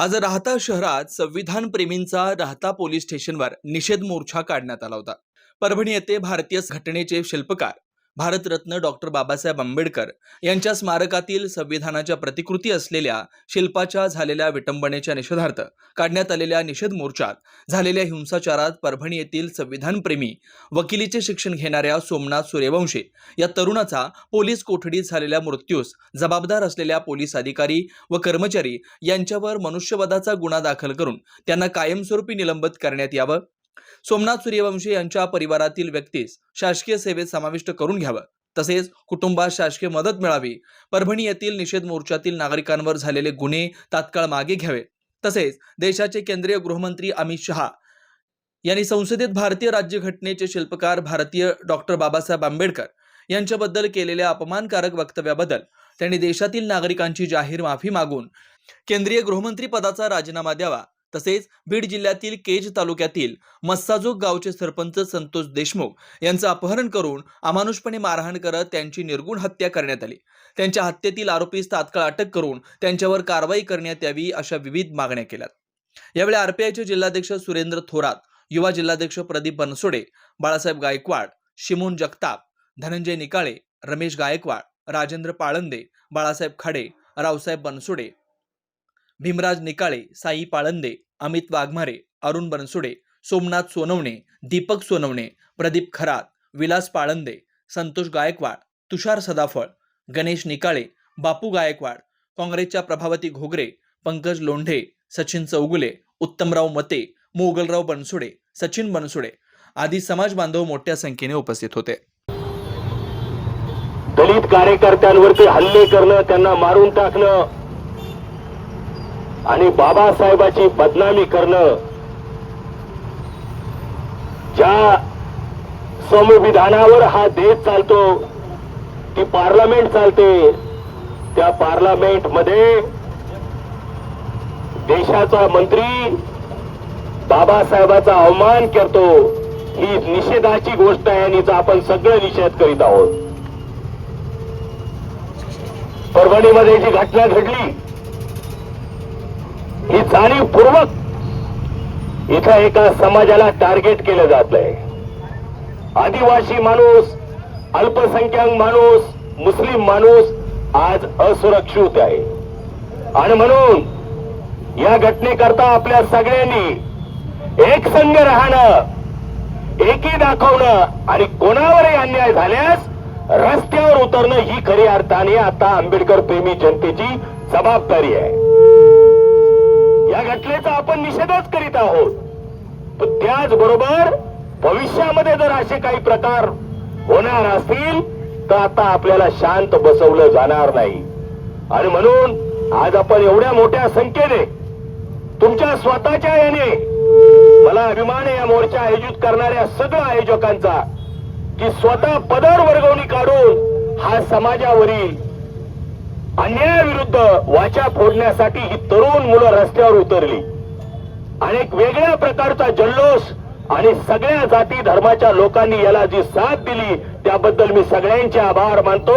आज राहता शहरात संविधान प्रेमींचा राहता पोलीस स्टेशनवर निषेध मोर्चा काढण्यात आला होता. परभणी येथे भारतीय घटनेचे शिल्पकार भारतरत्न डॉक्टर बाबासाहेब आंबेडकर यांच्या स्मारकातील संविधानाच्या प्रतिकृती असलेल्या शिल्पाच्या झालेल्या विटंबनेच्या निषेधार्थ काढण्यात आलेल्या निषेध मोर्चात झालेल्या हिंसाचारात परभणी येथील संविधानप्रेमी वकिलीचे शिक्षण घेणाऱ्या सोमनाथ सूर्यवंशी या तरुणाचा पोलीस कोठडीत झालेल्या मृत्यूस जबाबदार असलेल्या पोलीस अधिकारी व कर्मचारी यांच्यावर मनुष्यवधाचा गुन्हा दाखल करून त्यांना कायमस्वरूपी निलंबित करण्यात यावं. सोमनाथ सूर्यवंशी यांच्या परिवारातील व्यक्तीस शासकीय सेवेत समाविष्ट करून घ्यावं. तसेच कुटुंबास शासकीय मदत मिळावी. परभणी येथील निषेध मोर्चातील नागरिकांवर झालेले गुन्हे तात्काळ मागे घ्यावे. तसेच देशाचे केंद्रीय गृहमंत्री अमित शहा यांनी संसदेत भारतीय राज्यघटनेचे शिल्पकार भारतीय डॉक्टर बाबासाहेब आंबेडकर यांच्याबद्दल केलेल्या अपमानकारक वक्तव्याबद्दल त्यांनी देशातील नागरिकांची जाहीर माफी मागून केंद्रीय गृहमंत्री पदाचा राजीनामा द्यावा. तसेच बीड जिल्ह्यातील केज तालुक्यातील मस्साजोग गावचे सरपंच संतोष देशमुख यांचं अपहरण करून अमानुषपणे मारहाण करत त्यांची निर्गुण हत्या करण्यात आली. त्यांच्या हत्येतील आरोपीस तात्काळ अटक करून त्यांच्यावर कारवाई करण्यात यावी अशा विविध मागण्या केल्यात. यावेळी आरपीआयचे जिल्हाध्यक्ष सुरेंद्र थोरात युवा जिल्हाध्यक्ष प्रदीप बनसोडे बाळासाहेब गायकवाड शिमोन जगताप धनंजय निकाळे रमेश गायकवाड राजेंद्र पाळंदे बाळासाहेब खाडे रावसाहेब बनसोडे भीमराज निकाळे साई पाळंदे अमित वाघमारे अरुण बनसुडे सोमनाथ सोनवणे दीपक सोनवणे प्रदीप खरात विलास पाळंदे संतोष गायकवाड तुषार सदाफळ गणेश निकाळे बापू गायकवाड काँग्रेसच्या प्रभावती घोगरे पंकज लोंढे सचिन चौगुले उत्तमराव मते मोगलराव बनसुडे सचिन बनसुडे आदी समाज बांधव मोठ्या संख्येने उपस्थित होते. दलित कार्यकर्त्यांवरती हल्ले करणं त्यांना मारून टाकणं आणि बाबासाहेबाची बदनामी करणं ज्या संविधानावर हा देश चालतो ती पार्लमेंट चालते त्या पार्लमेंटमध्ये देशाचा मंत्री बाबासाहेबाचा अवमान करतो ही निषेधाची गोष्ट आहे आणि आपण सगळं निषेध करीत आहोत. परभणीमध्ये जी घटना घडली ही जाणीवपूर्वक इथं एका समाजाला टार्गेट केलं जात आहे आदिवासी माणूस अल्पसंख्याक माणूस मुस्लिम माणूस आज असुरक्षित आहे. आणि म्हणून या घटनेकरता आपल्या सगळ्यांनी एक संघ राहणं एकी दाखवणं आणि कोणावरही अन्याय झाल्यास रस्त्यावर उतरणं ही खरी अर्थाने आता आंबेडकर प्रेमी जनतेची जबाबदारी आहे. या घटनेचा आपण निषेधच करीत आहोत. पण त्याचबरोबर भविष्यामध्ये जर असे काही प्रकार होणार असतील तर आता आपल्याला शांत बसवलं जाणार नाही. आणि म्हणून आज आपण एवढ्या मोठ्या संख्येने तुमच्या स्वतःच्या याने मला अभिमान या मोर्चा आयोजित करणाऱ्या सगळ्या आयोजकांचा की स्वतः पदर वर्गवणी काढून हा समाजावरील अन्यायाविरुद्ध वाचा फोडण्यासाठी ही तरुण मुलं रस्त्यावर उतरली. आणि एक वेगळ्या प्रकारचा जल्लोष आणि सगळ्या जाती धर्माच्या लोकांनी याला जी साथ दिली त्याबद्दल मी सगळ्यांचे आभार मानतो.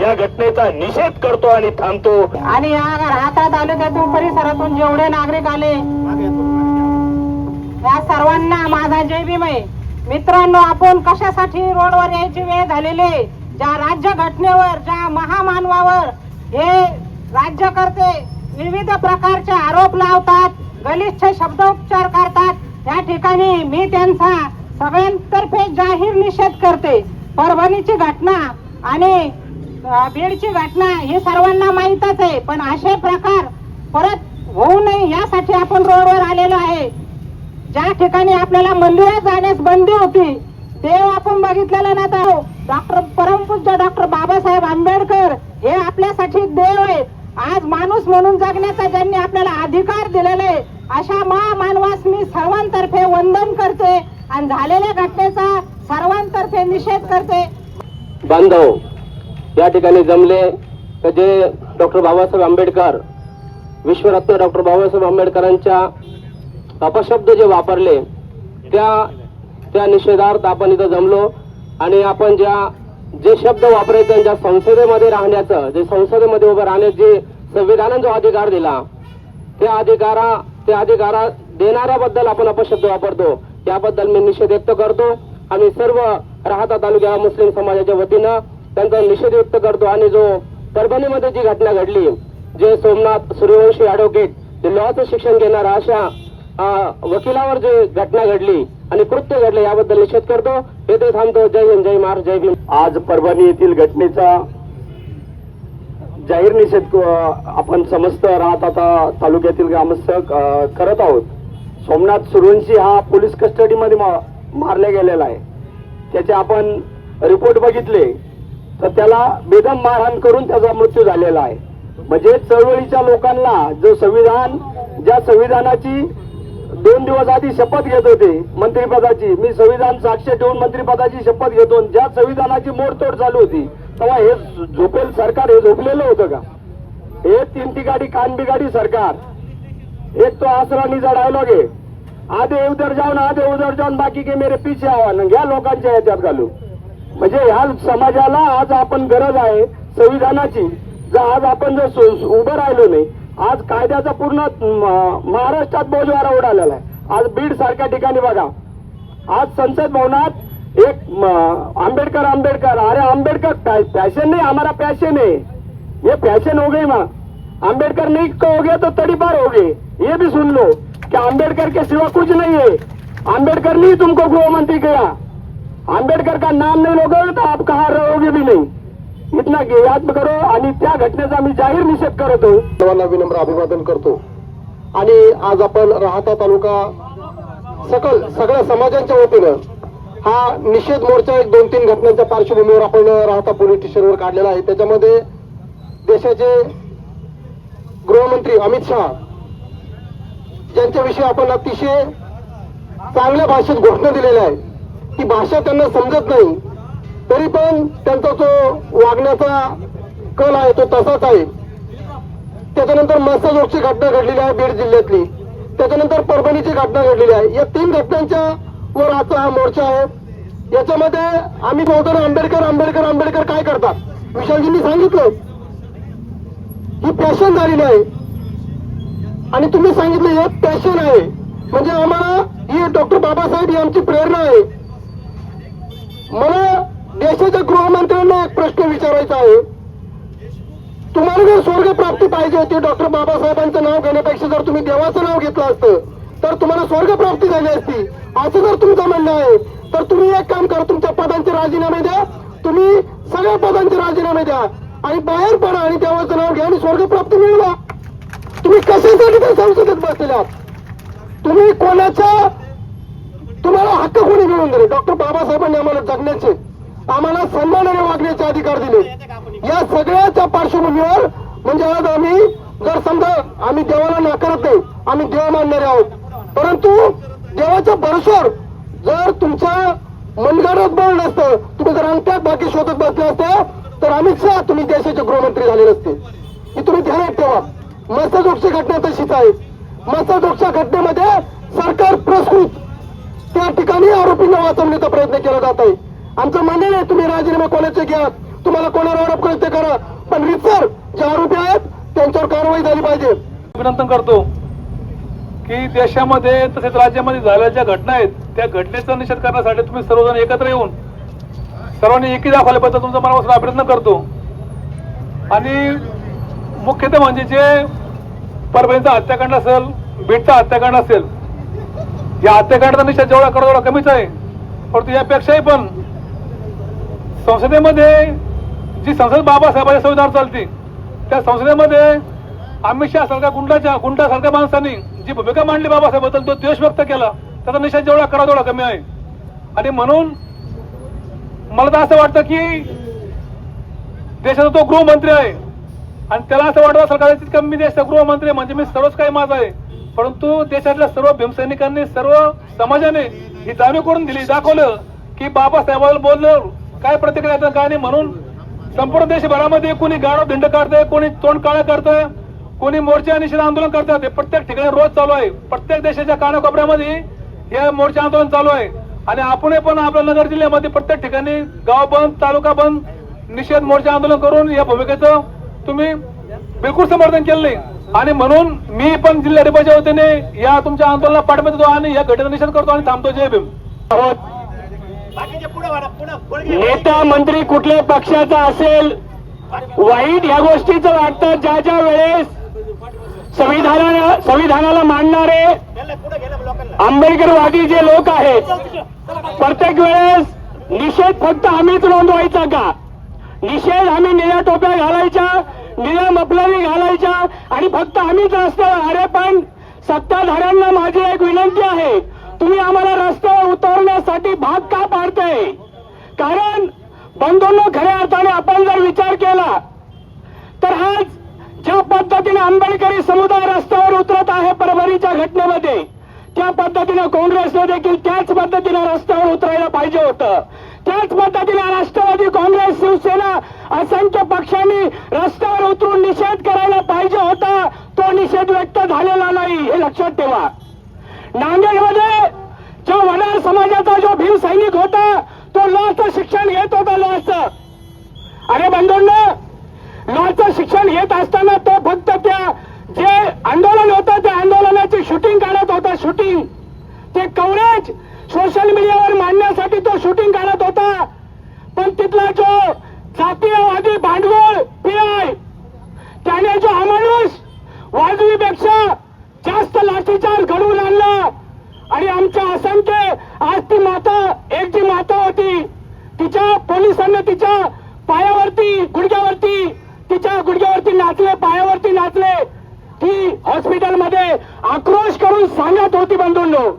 या घटनेचा निषेध करतो आणि थांबतो. आणि या राहता तालुक्यातून परिसरातून जेवढे नागरिक आले या सर्वांना माझा जय भीम आहे मित्रांनो आपण कशासाठी रोडवर यायची वेळ झालेली ज्या राज्य घटनेवर ज्या महामानवावर हे राज्यकर्ते विविध प्रकारचे आरोप लावतात गलिच्छ शब्दोपचार करतात. या ठिकाणी मी त्यांचा सगळ्यांतर्फे जाहीर निषेध करते. परभणीची घटना आणि बीडची घटना हे सर्वांना माहीतच आहे. पण असे प्रकार परत होऊ नये यासाठी आपण रोडवर आलेलो आहे. ज्या ठिकाणी आपल्याला मंदिरात जाण्यास बंदी होती ते आपण बघितलेलं ना तर डॉक्टर परमपूज्य डॉक्टर बाबासाहेब आंबेडकर हे आपल्यासाठी देव आहे. आज माणूस म्हणून जगण्याचा ज्यांनी आपल्याला अधिकार दिलेला आहे अशा महामानवास मी सर्वांतर्फे वंदन करते आणि झालेल्या घटनेचा सर्वांतर्फे निषेध करते. बांधव या ठिकाणी जमले तर जे डॉक्टर बाबासाहेब आंबेडकर विश्वरत्न डॉक्टर बाबासाहेब आंबेडकरांच्या अपशब्द जे वापरले त्या त्या निषेधार्थ आपण इथं जमलो आणि आपण ज्या जे शब्द वापरायचे ज्या संसदेमध्ये राहण्याचं जे संसदेमध्ये उभं राहण्याचे संविधानाने जो अधिकार दिला त्या अधिकारा ते अधिकारा देणाऱ्याबद्दल आपण अपशब्द वापरतो. याबद्दल मी निषेध व्यक्त करतो. आम्ही सर्व राहता तालुक्या मुस्लिम समाजाच्या वतीनं त्यांचा निषेध व्यक्त करतो. आणि जो परभणीमध्ये जी घटना घडली जे सोमनाथ सूर्यवंशी ॲडव्होकेट जे लॉचं शिक्षण घेणारा अशा वकिलावर जे घटना घडली आणि कृत्य घडले याबद्दल निषेध करतो. येथे थांबतो जय हिंद जय महाराज जय भीम. आज परभणी येथील घटनेचा जाहीर निषेध आपण समस्त राहत आता तालुक्यातील ग्रामस्थ करत आहोत. सोमनाथ सुरवंशी हा पोलीस कस्टडीमध्ये मा- मारला गेलेला आहे. त्याचे आपण रिपोर्ट बघितले तर त्याला बेदम मारहाण करून त्याचा मृत्यू झालेला आहे. म्हणजे चळवळीच्या लोकांना जो संविधान ज्या संविधानाची दोन दिवस आधी शपथ घेत होते मंत्रिपदाची. मी संविधान साक्ष ठेवून मंत्रिपदाची शपथ घेतो ज्या संविधानाची मोडतोड चालू होती तेव्हा हे झोपेल सरकार हे झोपलेलं होतं का? हे तीन ठिकाणी कानबिगाडी सरकार. एक तो आसराणीचा डायलॉग आहे. आधे उधर जाऊन आधे उधर जाऊन बाकी के मेरे पीछे आव्हान घ्या लोकांच्या याच्यात घालू. म्हणजे ह्या समाजाला आज आपण गरज आहे संविधानाची. जर आज आपण जर उभं राहिलो नाही आज कायद्याचा पूर्ण महाराष्ट्रात बोजवारा उडालेला आहे. आज बीड सारख्या ठिकाणी बघा. आज संसद भवनात एक आंबेडकर आंबेडकर. अरे आंबेडकर फैशन नहीं हमारा पैशन है ये फैशन हो गई माँ. आंबेडकर नहीं कहोगे तो तड़ीपार हो गए हो ये भी सुन लो कि आंबेडकर के सिवा कुछ नहीं है. आंबेडकर ने तुमको गृह मंत्री किया. आंबेडकर का नाम नहीं लोगे तो आप कहा रहोगे भी नहीं. इतना याद करो आणि त्या घटनेचा मी जाहीर निषेध करतो. सर्वांना विनम्र अभिवादन करतो. आणि आज आपण राहता तालुका सकल सगळ्या समाजांच्या वतीनं हा निषेध मोर्चा एक दोन तीन घटनांच्या पार्श्वभूमीवर आपण राहता पोलीस स्टेशनवर काढलेला आहे. त्याच्यामध्ये देशाचे गृहमंत्री अमित शहा ज्यांच्याविषयी आपण अतिशय चांगल्या भाषेत घोषणा दिलेल्या आहे ती भाषा त्यांना समजत नाही. तरी पण त्यांचा जो वागण्याचा कल आहे तो तसाच आहे. त्याच्यानंतर मस्ताजोगची घटना घडलेली आहे बीड जिल्ह्यातली. त्याच्यानंतर परभणीची घटना घडलेली आहे. या तीन घटनांच्या वर आजचा हा मोर्चा आहे. याच्यामध्ये आम्ही बोलतो आंबेडकर आंबेडकर आंबेडकर काय करतात? विशालजींनी सांगितलं. ही पॅशन झालेली आहे. आणि तुम्ही सांगितलं हे पॅशन आहे. म्हणजे आम्हाला ही डॉक्टर बाबासाहेब ही आमची प्रेरणा आहे. मला देशाच्या गृहमंत्र्यांना एक प्रश्न विचारायचा आहे. तुम्हाला जर स्वर्ग प्राप्ती पाहिजे होती डॉक्टर बाबासाहेबांचं नाव घेण्यापेक्षा जर तुम्ही देवाचं नाव घेतलं असतं तर तुम्हाला स्वर्ग प्राप्ती झाली असती. असं जर तुमचं म्हणणं आहे तर तुम्ही एक काम करा तुमच्या पदांचे राजीनामे द्या. तुम्ही सगळ्या पदांचे राजीनामे द्या. आणि बाहेर पडा आणि देवाचं नाव घ्या आणि स्वर्ग प्राप्ती मिळवा. तुम्ही कशासाठी त्या संसदेत बसलेल्या तुम्ही कोणाच्या तुम्हाला हक्क कोणी मिळवून दिले? डॉक्टर बाबासाहेबांनी आम्हाला जगण्याचे. आम्हाला सन्मानाने वागण्याचे अधिकार दिले. या सगळ्याच्या पार्श्वभूमीवर म्हणजे आज आम्ही जर समजा आम्ही देवाला नाकारत नाही आम्ही देव मानणारे आहोत. परंतु देवाच्या भरोश्यावर जर तुमच्या मनगडत बळ नसतं तुम्ही जर अंगठ्यात बाकी शोधत बसले असते तर अमित शहा तुम्ही देशाचे गृहमंत्री झाले नसते हे तुम्ही ध्यानात ठेवा. मस्तजोगची घटना तशीच आहे. मस्तजोगच्या घटनेमध्ये सरकार पुरस्कृत. त्या ठिकाणी आरोपींना वाचवण्याचा प्रयत्न केला जात आहे. आमचं म्हणणं आहे तुम्ही राजीनामा कोणाचे घ्या तुम्हाला कोणावर आरोप करायचे करा पण रितसर जे आरोपी आहेत त्यांच्यावर कारवाई झाली पाहिजे. विनंतन करतो की देशामध्ये तसेच राज्यामध्ये झालेल्या ज्या घटना आहेत त्या घटनेचा निषेध करण्यासाठी तुम्ही सर्वजण एकत्र येऊन सर्वांनी एकी दाखवल्याबद्दल तुमचा मनापासून अभिनंदन करतो. आणि मुख्यतः म्हणजे जे परभणीचा हत्याकांड असेल बीडचा हत्याकांड असेल या हत्याकांडाचा निषेध जेवढा करा तेवढा कमीच आहे. परंतु यापेक्षाही पण संसदेमध्ये जी संसद बाबासाहेबांच्या संविधान चालते त्या संसदेमध्ये अमित शहा सारख्या गुंडाच्या गुंडासारख्या माणसांनी जी भूमिका मांडली बाबासाहेबद्दल तो द्वेष व्यक्त केला. त्याचा निषेध जेवढा करा तेवढा कमी आहे. आणि म्हणून मला तर असं वाटतं की देशाचा तो गृहमंत्री आहे. आणि त्याला असं वाटतं सरकारची कदाचित की मी देशाचा गृहमंत्री आहे, म्हणजे मी सर्वच काही माझं आहे. परंतु देशातल्या सर्व भीमसैनिकांनी सर्व समाजाने ही जाणीव करून दिली दाखवलं की बाबासाहेबांना बोललं काय प्रतिक्रिया काय नाही म्हणून संपूर्ण देशभरामध्ये कोणी गाडो धिंड काढतंय कोणी तोंड काळं करतंय कोणी मोर्चा निषेध आंदोलन करतात हे प्रत्येक ठिकाणी रोज चालू आहे. प्रत्येक देशाच्या कानाकोपऱ्यामध्ये हे मोर्चा आंदोलन चालू आहे. आणि आपण पण आपल्या नगर जिल्ह्यामध्ये प्रत्येक ठिकाणी गाव बंद तालुका बंद निषेध मोर्चा आंदोलन करून या भूमिकेचं तुम्ही बिलकुल समर्थन केलं नाही. आणि म्हणून मी पण जिल्हा वतीने या तुमच्या आंदोलनाला पाठवत देतो आणि या घटनेचा निषेध करतो आणि थांबतो. जय भीम. नेता मंत्री कुठल्या पक्षाचा असेल? वाईट ह्या गोष्टीचं वाटतं ज्या ज्या वेळेस संविधानाला संविधानाला मानणारे आंबेडकरवादी जे लोक आहेत प्रत्येक वेळेस निषेध फक्त आम्हीच नोंदवायचा का? निषेध आम्ही निळ्या टोप्या घालायच्या निळ्या मफलरी घालायच्या आणि फक्त आम्हीच रस्त्यावर अरे पण सत्ताधाऱ्यांना माझी एक विनंती आहे तुम्ही आम्हाला रस्त्यावर उतरण्यासाठी भाग का पाडताय? कारण बंधूंनो खऱ्या अर्थाने आपण जर विचार केला तर आज ज्या पद्धतीने आंबेडकरी समुदाय रस्त्यावर उतरत आहे परभणीच्या घटनेमध्ये त्या पद्धतीने काँग्रेसने देखील त्याच पद्धतीने रस्त्यावर उतरायला पाहिजे होतं. त्याच पद्धतीने राष्ट्रवादी काँग्रेस शिवसेना असंख्य पक्षांनी रस्त्यावर उतरून निषेध करायला पाहिजे होता तो निषेध व्यक्त झालेला नाही हे लक्षात ठेवा. नांदेडमध्ये जो वडार समाजाचा जो भीम सैनिक होता तो लॉचं शिक्षण घेत होता लॉचं अरे बंधूंना लॉचं शिक्षण घेत असताना तो फक्त त्या जे आंदोलन होतं त्या आंदोलनाची शूटिंग काढत होता शूटिंग ते कव्हरेज सोशल मीडियावर मांडण्यासाठी तो शूटिंग काढत होता पण तिथला जो जातीयवादी भांडवल पीआय त्याने जो हा माणूस वाजवीपेक्षा जास्त लाठीचार्ज घडवून आणला आणि आमच्या असंख्य आज ती माता एक जी माता होती तिच्या पोलिसांनी तिच्या पायावरती गुडघ्यावरती तिच्या गुडघ्यावरती नाचले पायावरती नाचले ती हॉस्पिटलमध्ये आक्रोश करून सांगत होती बंधूंनो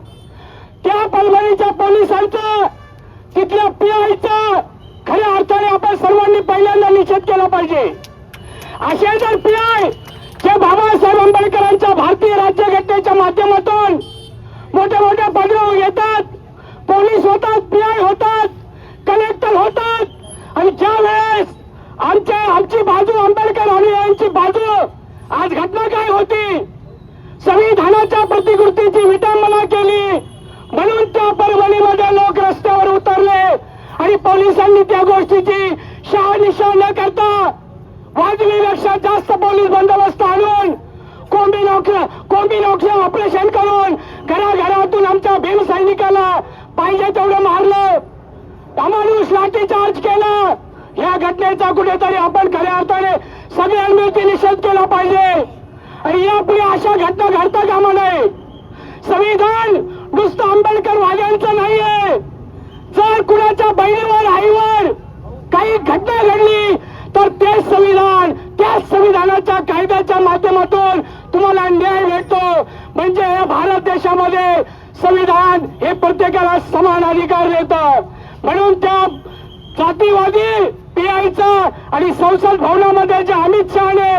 त्या परभणीच्या पोलिसांचं तिथल्या पीआयचं खऱ्या अर्थाने आपण सर्वांनी पहिल्यांदा निषेध केला पाहिजे. असे जर पीआय जे बाबासाहेब आंबेडकरांच्या भारतीय राज्यघटनेच्या माध्यमातून मोठ्या मोठ्या पदव्या घेतात पोलीस होतात पीआय होतात कलेक्टर होतात आणि ज्या वेळेस आमच्या आमची बाजू आंबेडकर आणि यांची बाजू आज घटना काय होती? संविधानाच्या प्रतिकृतीची विटंबना केली पोलिसांनी त्या गोष्टीची शहानिशा न करता वाजवीपेक्षा जास्त पोलीस बंदोबस्त आणून कोंबी नोकऱ्या कोंबी नोकऱ्या ऑपरेशन करून घराघरातून आमच्या भीम सैनिकाला पाहिजे तेवढं मारलं. माणूस लाठीचार्ज केला. या घटनेचा कुठेतरी आपण खऱ्या अर्थाने सगळ्यांनी मिळती निषेध केला पाहिजे. आणि यापुढे अशा घटना घडता कामा नये. संविधान नुसतं आंबेडकर वाद्यांचं नाहीये. बहिणीवर आईवर काही घटना घडली तर ते संविधान त्याच संविधानाच्या कायद्याच्या माध्यमातून तुम्हाला न्याय भेटतो. म्हणजे या भारत देशामध्ये संविधान हे प्रत्येकाला समान अधिकार देतं. म्हणून त्या जातीवादी पीआयचा आणि संसद भवनामध्ये जे अमित शहाने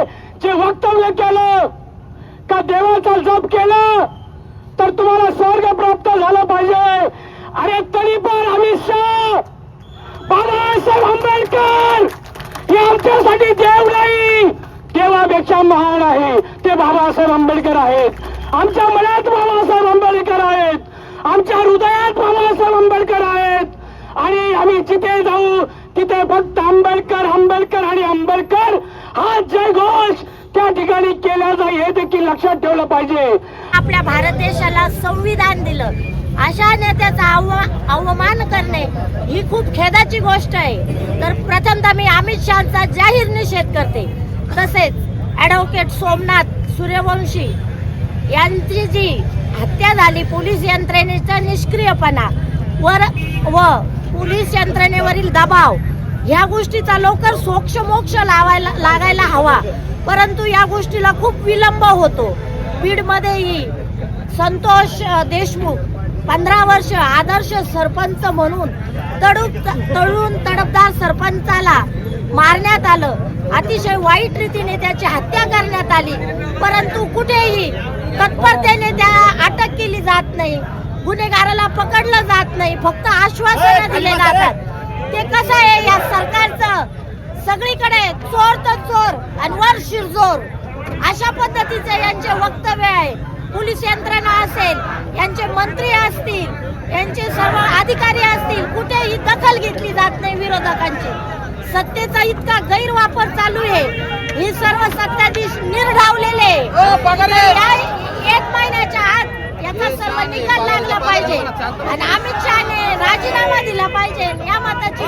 जे वक्तव्य केलं का देवाचा जप केला तर तुम्हाला स्वर्ग प्राप्त झालं पाहिजे. अरे तरी पण अमित शहा! बाबासाहेब आंबेडकर! हे आमच्यासाठी देव नाही! देवापेक्षा महान आहे. ते बाबासाहेब आंबेडकर आहेत. आमच्या मनात बाबासाहेब आंबेडकर आहेत. आमच्या हृदयात बाबासाहेब आंबेडकर आहेत. आणि आम्ही जिथे जाऊ तिथे फक्त आंबेडकर आंबेडकर आणि आंबेडकर. हा जयघोष त्या ठिकाणी केला जाईल हे देखील लक्षात ठेवलं पाहिजे. आपल्या भारत देशाला संविधान दिलं. अशा नेत्याचा अवमान करणे ही खूप खेदाची गोष्ट आहे. तर प्रथमतः मी अमित शहाचा जाहीर निषेध करते. तसेच ॲडव्होकेट सोमनाथ सूर्यवंशी यांची जी हत्या झाली. पोलीस यंत्रणेचा निष्क्रियपणा वर व पोलीस यंत्रणेवरील दबाव ह्या गोष्टीचा लवकर सोक्ष मोक्ष लावायला लागायला हवा. परंतु या गोष्टीला खूप विलंब होतो. बीडमध्येही संतोष देशमुख पंधरा वर्ष आदर्श सरपंच म्हणून तडू तळून तडफदार सरपंचाला मारण्यात आलं. अतिशय वाईट रीतीने त्याची हत्या करण्यात आली. परंतु कुठेही तत्परतेने त्याला अटक केली जात नाही. गुन्हेगाराला पकडलं जात नाही. फक्त आश्वासनं दिले जातात. ते कसं आहे? या सरकारचं सगळीकडे चोर तर चोर आणि वर शिरजोर. अशा पद्धतीचे यांचे वक्तव्य आहे. पोलीस यंत्रणा असेल यांचे मंत्री असतील यांचे सर्व अधिकारी असतील कुठेही दखल घेतली जात नाही विरोधकांची. सत्तेचा इतका गैरवापर चालू आहे. ही सर्व सत्ताधीश निर्ढावलेले या एक महिन्याच्या आत याचा सर्व निकाल लागला पाहिजे. आणि अमित शहाने राजीनामा दिला पाहिजे. या मताची.